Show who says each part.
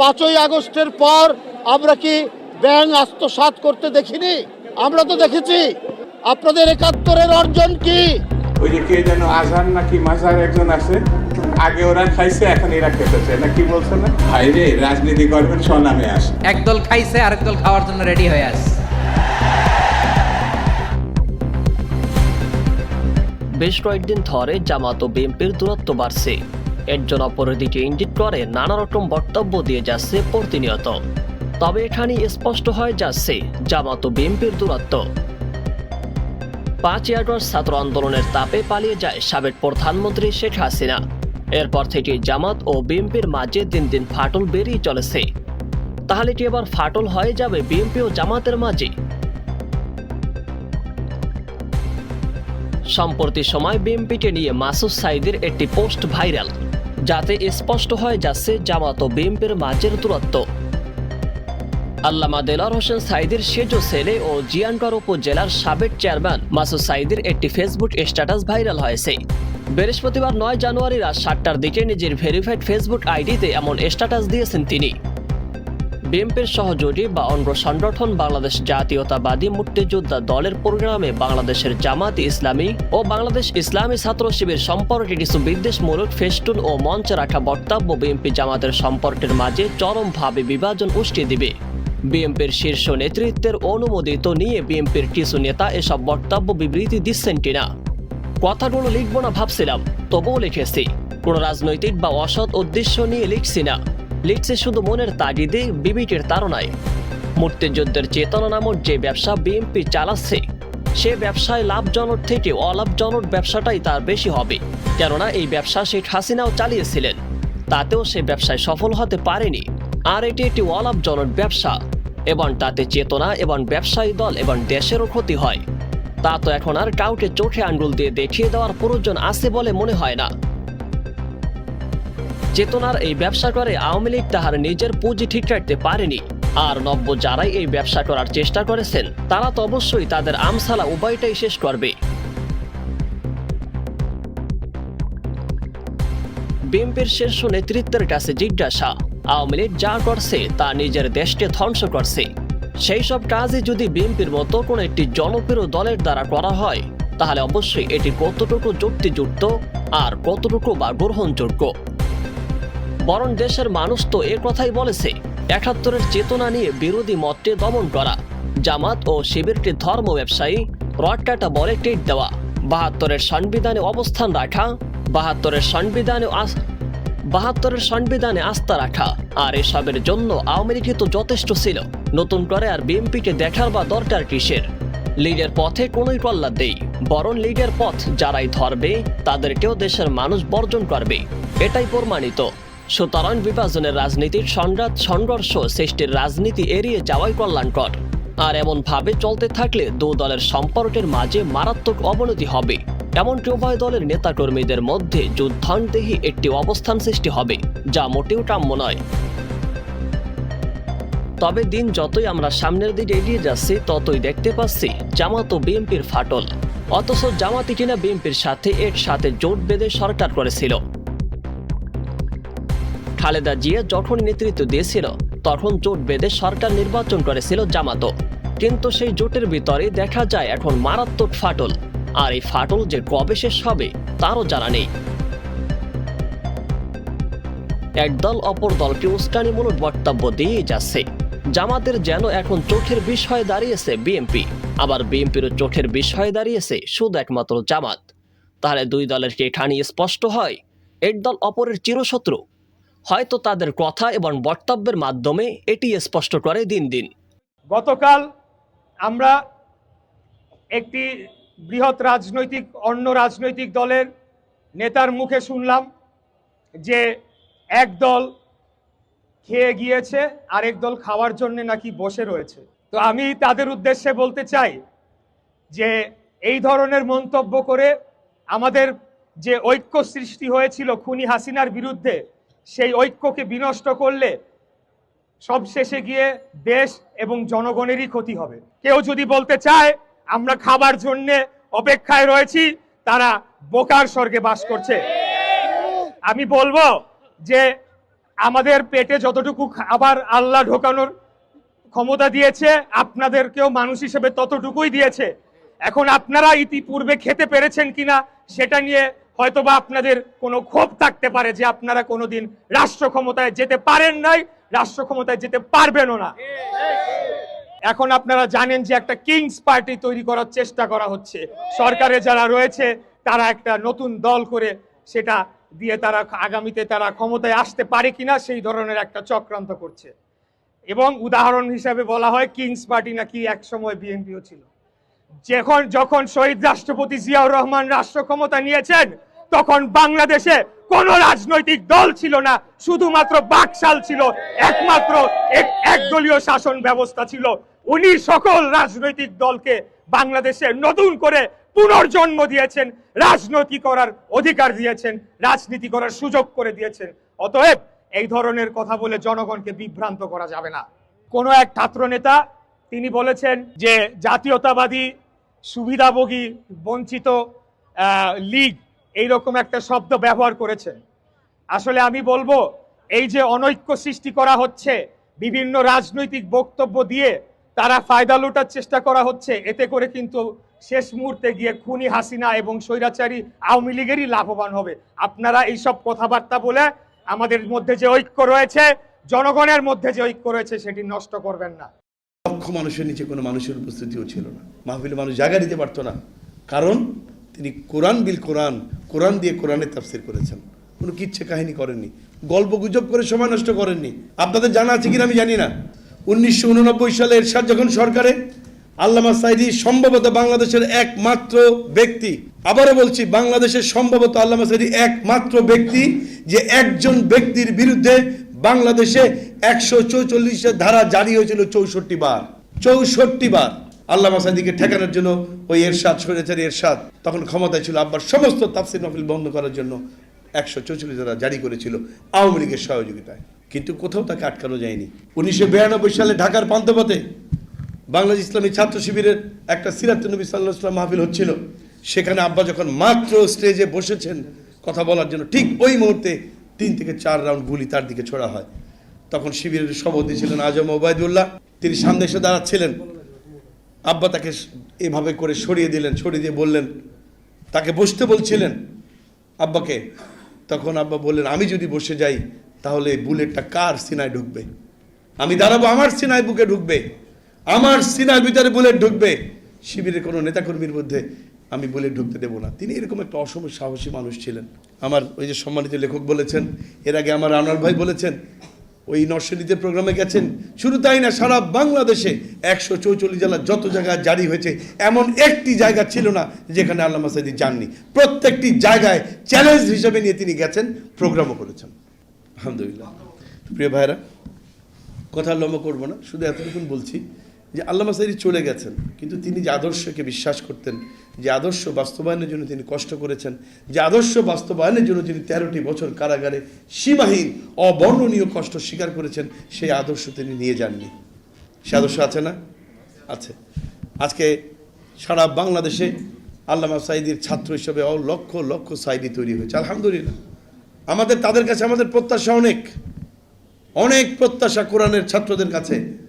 Speaker 1: পাঁচই আগস্টের পর আমরা কি ব্যাং আত্মসাৎ করতে দেখিনি? আমরা তো দেখেছি। আপনাদের একাত্তরের অর্জন কি?
Speaker 2: ওই যে কে যেন আজহার নাকি মাজার একজন আছে আগে ওরা খাইছে এখন এরা খেতেছে। না কি বলছে না? ভাই রে রাজনীতি করবেন স্বনামে আসে
Speaker 3: একদল খাইছে আরেক দল খাওয়ার জন্য রেডি হয়ে আছে।
Speaker 4: বেশ কয়েকদিন ধরে জামাত ও বিএনপির দূরত্ব বাড়ছে। একজন অপরের দিকে ইঙ্গিত করে নানা রকম বক্তব্য দিয়ে যাচ্ছে প্রতিনিয়ত। তবে এখানে স্পষ্ট হয়ে যাচ্ছে জামাত বিএনপির দূরত্ব। পাঁচই আগস্ট ছাত্র আন্দোলনের তাপে পালিয়ে যায় সাবেক প্রধানমন্ত্রী শেখ হাসিনা। এরপর থেকে জামাত ও বিএনপির মাঝে দিন দিন ফাটল বেরিয়ে চলেছে। তাহলে কি এবার ফাটল হয়ে যাবে বিএনপি ও জামাতের মাঝে? সম্প্রতি সময় বিএনপিকে নিয়ে মাসুদ সাইদের একটি পোস্ট ভাইরাল। যাতে স্পষ্ট হয়ে যাচ্ছে জামাত ও বিএনপির মাঝের দূরত্ব। আল্লামা দেলার হোসেন সাইদের সেজ ছেলে ও জিয়ানগড় উপজেলার সাবেক চেয়ারম্যান মাসুদ সাইদের একটি ফেসবুক স্ট্যাটাস ভাইরাল হয়েছে। বৃহস্পতিবার নয় জানুয়ারি রাত সাতটার দিকে নিজের ভেরিফাইড ফেসবুক আইডিতে এমন স্ট্যাটাস দিয়েছেন তিনি। বিএনপির সহযোগী বা অন্য সংগঠন বাংলাদেশ জাতীয়তাবাদী মুক্তিযোদ্ধা দলের প্রোগ্রামে বাংলাদেশের জামাত ইসলামী ও বাংলাদেশ ইসলামী ছাত্র শিবির সম্পর্কে কিছু বিদ্বেষমূলক ফেস্টুন ও মঞ্চে রাখা বক্তব্য বিএনপি জামাতের সম্পর্কের মাঝে চরমভাবে বিভাজন উষ্টিয়ে দিবে। বিএনপির শীর্ষ নেতৃত্বের অনুমোদিত নিয়ে বিএনপির কিছু নেতা এসব বক্তব্য বিবৃতি দিচ্ছেন কিনা? কথাগুলো লিখব না ভাবছিলাম, তবুও লিখেছি। কোনো রাজনৈতিক বা অসৎ উদ্দেশ্য নিয়ে লিখছি না। লিখছে শুধু মনের তাগিদে বিবেকের তাড়নায়। মুক্তিযুদ্ধের চেতনা নামক যে ব্যবসা বিএনপি চালাচ্ছে, সে ব্যবসায় লাভজনক থেকে অলাভজনক ব্যবসাটাই তার বেশি হবে। কেননা এই ব্যবসা শেখ হাসিনাও চালিয়েছিলেন। তাতেও সে ব্যবসায় সফল হতে পারেনি। আর এটি একটি অলাভজনক ব্যবসা। এবং তাতে চেতনা এবং ব্যবসায়ী দল এবং দেশেরও ক্ষতি হয়। তা তো এখন আর কাউকে চোখে আঙ্গুল দিয়ে দেখিয়ে দেওয়ার প্রয়োজন আছে বলে মনে হয় না। চেতনার এই ব্যবসা করে আওয়ামী লীগ তাহার নিজের পুঁজি ঠিক রাখতে পারেনি। আর নব্য যারাই এই ব্যবসা করার চেষ্টা করেছেন, তারা তো অবশ্যই তাদের আমসালা উপায়টাই শেষ করবে। বিএনপির শীর্ষ নেতৃত্বের কাছে জিজ্ঞাসা, আওয়ামী লীগ যা করছে তা নিজের দেশকে ধ্বংস করছে। সেই সব কাজই যদি বিএনপির মতো কোনো একটি জনপ্রিয় দলের দ্বারা করা হয়, তাহলে অবশ্যই এটি কতটুকু যুক্তিযুক্ত আর কতটুকু বা গ্রহণযোগ্য? বরং দেশের মানুষ তো এ কথাই বলেছে, একাত্তরের চেতনা নিয়ে বিরোধী মতকে দমন করা, জামাত ও শিবিরকে ধর্ম ব্যবসায়ী রডকাটা বলে টেট দেওয়া, বাহাত্তরের সংবিধানে অবস্থান রাখা, বাহাত্তরের সংবিধানে বাহাত্তরের সংবিধানে আস্থা রাখা, আর এসবের জন্য আওয়ামী লীগই তো যথেষ্ট ছিল, নতুন করে আর বিএনপিকে দেখার বা দরকার কিসের? লীগের পথে কোনোই কল্লা দেই বরং লীগের পথ যারাই ধরবে, তাদেরকেও দেশের মানুষ বর্জন করবে, এটাই প্রমাণিত। সুতরাং বিভাজনের রাজনীতির সংঘাত, সংঘর্ষ সৃষ্টির রাজনীতি এড়িয়ে যাওয়াই কল্যাণকর। আর এমন ভাবে চলতে থাকলে দু দলের সম্পর্কের মাঝে মারাত্মক অবনতি হবে। এমনকি উভয় দলের নেতাকর্মীদের মধ্যে যুদ্ধান্তেহী একটি অবস্থান সৃষ্টি হবে, যা মোটেও কাম্য নয়। তবে দিন যতই আমরা সামনের দিকে এগিয়ে যাচ্ছি, ততই দেখতে পাচ্ছি জামাত ও বিএনপির ফাটল। অথচ জামাতি কিনা বিএনপির সাথে একসাথে জোট বেঁধে সরকার করেছিল। খালেদা জিয়া যখন নেতৃত্ব দিয়েছিল। তখন জোট বেঁধে সরকার নির্বাচন করেছিল জামাতো। কিন্তু সেই জোটের ভিতরে দেখা যায় এখন মারাত্মক ফাটল। আর এই ফাটল যে কবে শেষ হবে, তারও জানা নেই। একদল অপর দলকে উস্কানিমূলক বক্তব্য দিয়েই যাচ্ছে। জামাতের যেন এখন চোখের বিষয়ে দাঁড়িয়েছে বিএনপি। আবার বিএনপিরও চোখের বিষয়ে দাঁড়িয়েছে শুধু একমাত্র জামাত। তাহলে দুই দলের কি স্পষ্ট হয়? এক দল অপরের চিরশত্রু। হয়তো তাদের কথা এবং বক্তব্যের মাধ্যমে এটি স্পষ্ট করে দিন দিন।
Speaker 5: গতকাল আমরা একটি বৃহৎ রাজনৈতিক, অন্য রাজনৈতিক দলের নেতার মুখে শুনলাম যে এক দল খেয়ে গিয়েছে, আরেক দল খাওয়ার জন্য নাকি বসে রয়েছে। তো আমি তাদের উদ্দেশ্যে বলতে চাই যে এই ধরনের মন্তব্য করে আমাদের যে ঐক্য সৃষ্টি হয়েছিল খুনি হাসিনার বিরুদ্ধে সেই ঐক্যকে বিনষ্ট করলে সব শেষে গিয়ে দেশ এবং জনগণেরই ক্ষতি হবে। কেউ যদি বলতে চায়, আমরা খাবার জন্য অপেক্ষায় রয়েছি তারা বোকার স্বর্গে বাস করছে। আমি বলব যে আমাদের পেটে যতটুকু খাবার আল্লাহ ঢোকানোর ক্ষমতা দিয়েছে, আপনাদেরকেও মানুষ হিসেবে ততটুকুই দিয়েছে। এখন আপনারা ইতিপূর্বে খেতে পেরেছেন কিনা, সেটা নিয়ে হয়তোবা আপনাদের কোনো ক্ষোভ থাকতে পারে যে আপনারা কোনোদিন রাষ্ট্র ক্ষমতায় যেতে পারেন নাই রাষ্ট্র ক্ষমতায় যেতে পারবেনও না। এখন আপনারা জানেন যে একটা কিংস পার্টি তৈরি করার চেষ্টা করা হচ্ছে। সরকারে যারা রয়েছে, তারা একটা নতুন দল করে সেটা দিয়ে তারা আগামীতে তারা ক্ষমতায় আসতে পারে কিনা সেই ধরনের একটা চক্রান্ত করছে। এবং উদাহরণ হিসাবে বলা হয়, কিংস পার্টি নাকি এক সময় বিএনপিও ছিল। যখন যখন শহীদ রাষ্ট্রপতি জিয়াউর রহমান রাষ্ট্র ক্ষমতা নিয়েছেন তখন বাংলাদেশে কোন রাজনৈতিক দল ছিল না, শুধুমাত্র বাকশাল ছিল, একমাত্র এক- একদলীয় শাসন ব্যবস্থা ছিল। উনি সকল রাজনৈতিক দলকে বাংলাদেশে নতুন করে পুনর্জন্ম দিয়েছেন, রাজনীতি করার অধিকার দিয়েছেন, রাজনীতি করার সুযোগ করে দিয়েছেন। অতএব এই ধরনের কথা বলে জনগণকে বিভ্রান্ত করা যাবে না। কোন এক ছাত্র নেতা, তিনি বলেছেন যে জাতীয়তাবাদী সুবিধাভোগী বঞ্চিত লীগ এইরকম একটা শব্দ ব্যবহার করেছেন। আসলে আমি বলব, এই যে অনৈক্য সৃষ্টি করা হচ্ছে, বিভিন্ন রাজনৈতিক বক্তব্য দিয়ে তারা ফায়দা লুটার চেষ্টা করা হচ্ছে, এতে করে কিন্তু শেষ মুহূর্তে গিয়ে খুনি হাসিনা এবং স্বৈরাচারী আওয়ামী লীগেরই লাভবান হবে। আপনারা এইসব কথাবার্তা বলে আমাদের মধ্যে যে ঐক্য রয়েছে, জনগণের মধ্যে যে ঐক্য রয়েছে, সেটি নষ্ট করবেন না।
Speaker 6: লক্ষ মানুষের নিচে কোনো মানুষের উপস্থিতিও ছিল না। মাহফিলে মানুষ জায়গা দিতে পারতো না। কারণ তিনি কোরআন বিল কোরআন কোরআন দিয়ে কোরআনের তাফসির করেছেন। কোনো কিচ্ছে কাহিনী করেননি। গল্প গুজব করে সময় নষ্ট করেননি। আপনাদের জানা আছে কিনা আমি জানি না। উনিশশো উননব্বই সালে এরশাদ যখন সরকারে, আল্লামা সাইদি সম্ভবত বাংলাদেশের একমাত্র ব্যক্তি। আবারও বলছি, বাংলাদেশের সম্ভবত আল্লামা সাইদি একমাত্র ব্যক্তি যে একজন ব্যক্তির বিরুদ্ধে বাংলাদেশে একশো চৌচল্লিশের ধারা জারি হয়েছিল চৌষট্টি বার। চৌষট্টি বার। আল্লামা সাইদিকে ঠেকানোর জন্য ওই এরশাদ সরেচারি এরশাদ তখন ক্ষমতায় ছিল আব্বার সমস্ত তাফসির মাহফিল বন্ধ করার জন্য একশো চৌচল্লিশ ধারা জারি করেছিল আওয়ামী লীগের সহযোগিতায়। কিন্তু কোথাও তাকে আটকানো যায়নি। উনিশশো বিরানব্বই সালে ঢাকার পান্থপথে বাংলাদেশ ইসলামী ছাত্র শিবিরের একটা সিরাত নবী সাল্লাহ ইসলাম মাহফিল হচ্ছিল। সেখানে আব্বা যখন মাত্র স্টেজে বসেছেন কথা বলার জন্য ঠিক ওই মুহূর্তে তিন থেকে চার রাউন্ড গুলি তার দিকে ছোড়া হয়। তখন শিবিরের সভাপতি ছিলেন আজম ওবায়দুল্লাহ। তিনি সামনে এসে দাঁড়াচ্ছিলেন। আব্বা তাকে এভাবে করে সরিয়ে দিলেন, সরিয়ে দিয়ে বললেন, তাকে বসতে বলছিলেন আব্বাকে। তখন আব্বা বললেন, আমি যদি বসে যাই, তাহলে এই বুলেটটা কার সিনায় ঢুকবে? আমি দাঁড়াবো আমার সিনায় বুকে ঢুকবে, আমার সিনার ভিতরে বুলেট ঢুকবে। শিবিরের কোনো নেতাকর্মীর মধ্যে আমি বুলেট ঢুকতে দেবো না। তিনি এরকম একটা অসম সাহসী মানুষ ছিলেন। আমার ওই যে সম্মানিত লেখক বলেছেন, এর আগে আমার আনোয়ার ভাই বলেছেন ওই নর্সরীতে প্রোগ্রামে গেছেন। শুধু তাই না, সারা বাংলাদেশে একশো চৌচল্লিশ জেলা যত জায়গায় জারি হয়েছে, এমন একটি জায়গা ছিল না যেখানে আল্লাহ সাইদি যাননি। প্রত্যেকটি জায়গায় চ্যালেঞ্জ হিসেবে নিয়ে তিনি গেছেন, প্রোগ্রামও করেছেন। আলহামদুলিল্লাহ। প্রিয় ভাইরা কথা লম্বা করব না, শুধু এতটুকুন বলছি যে আল্লাহ মাসাইরি চলে গেছেন, কিন্তু তিনি যে আদর্শকে বিশ্বাস করতেন, যে আদর্শ বাস্তবায়নের জন্য তিনি কষ্ট করেছেন, যে আদর্শ বাস্তবায়নের জন্য তিনি তেরোটি বছর কারাগারে সীমাহীন, অবর্ণনীয় কষ্ট স্বীকার করেছেন, সেই আদর্শ তিনি নিয়ে যাননি। সে আদর্শ আছে না? আছে। আজকে সারা বাংলাদেশে আল্লামা সাইদির ছাত্র হিসেবে লক্ষ লক্ষ সাইদি তৈরি হয়েছে, আলহামদুলিল্লাহ। আমাদের, তাদের কাছে আমাদের প্রত্যাশা অনেক। অনেক প্রত্যাশা কোরআনের ছাত্রদের কাছে।